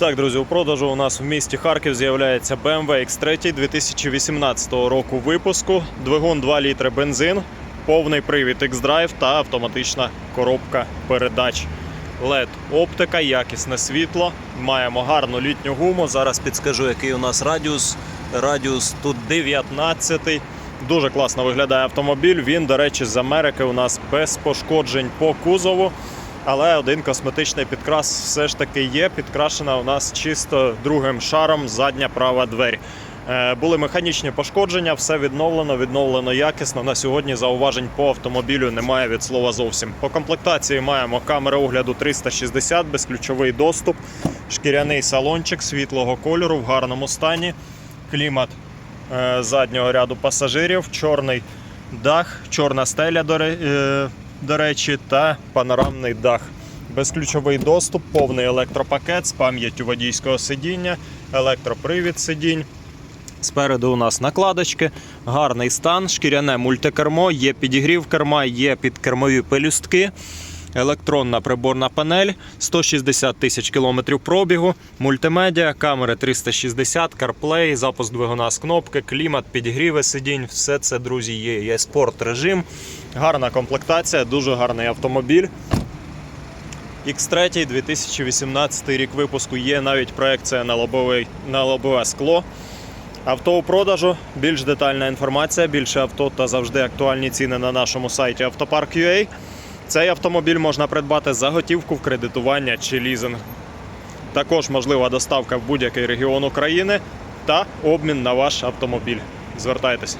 Так, друзі, у продажу у нас в місті Харків з'являється BMW X3 2018 року випуску, двигун 2 літри бензин, повний привід X-Drive та автоматична коробка передач. LED оптика, якісне світло. Маємо гарну літню гуму. Зараз підскажу, який у нас радіус. Радіус тут 19. Дуже класно виглядає автомобіль. Він, до речі, з Америки у нас без пошкоджень по кузову. Але один косметичний підкрас все ж таки є. Підкрашена у нас чисто другим шаром задня права двері. Е, Були механічні пошкодження, все відновлено, відновлено якісно. На сьогодні зауважень по автомобілю немає від слова зовсім. По комплектації маємо камери огляду 360, безключовий доступ, шкіряний салончик світлого кольору в гарному стані, клімат е, заднього ряду пасажирів, чорний дах, чорна стеля, до, е, до речі, та панорамний дах. Безключовий доступ, повний електропакет з пам'яттю водійського сидіння, електропривід сидінь. Спереду у нас накладочки, гарний стан, шкіряне мультикермо, є підігрів керма, є підкермові пелюстки, електронна приборна панель, 160 тисяч кілометрів пробігу, мультимедіа, камери 360, CarPlay, запуск двигуна з кнопки, клімат, підігріви сидінь. Все це, друзі, є. Є спорт режим. Гарна комплектація, дуже гарний автомобіль. X3 2018 рік випуску є навіть проекція на лобове, на лобове скло. Авто у продажу, більш детальна інформація, більше авто та завжди актуальні ціни на нашому сайті Автопарк.ua. Цей автомобіль можна придбати за готівку в кредитування чи лізинг. Також можлива доставка в будь-який регіон України та обмін на ваш автомобіль. Звертайтеся.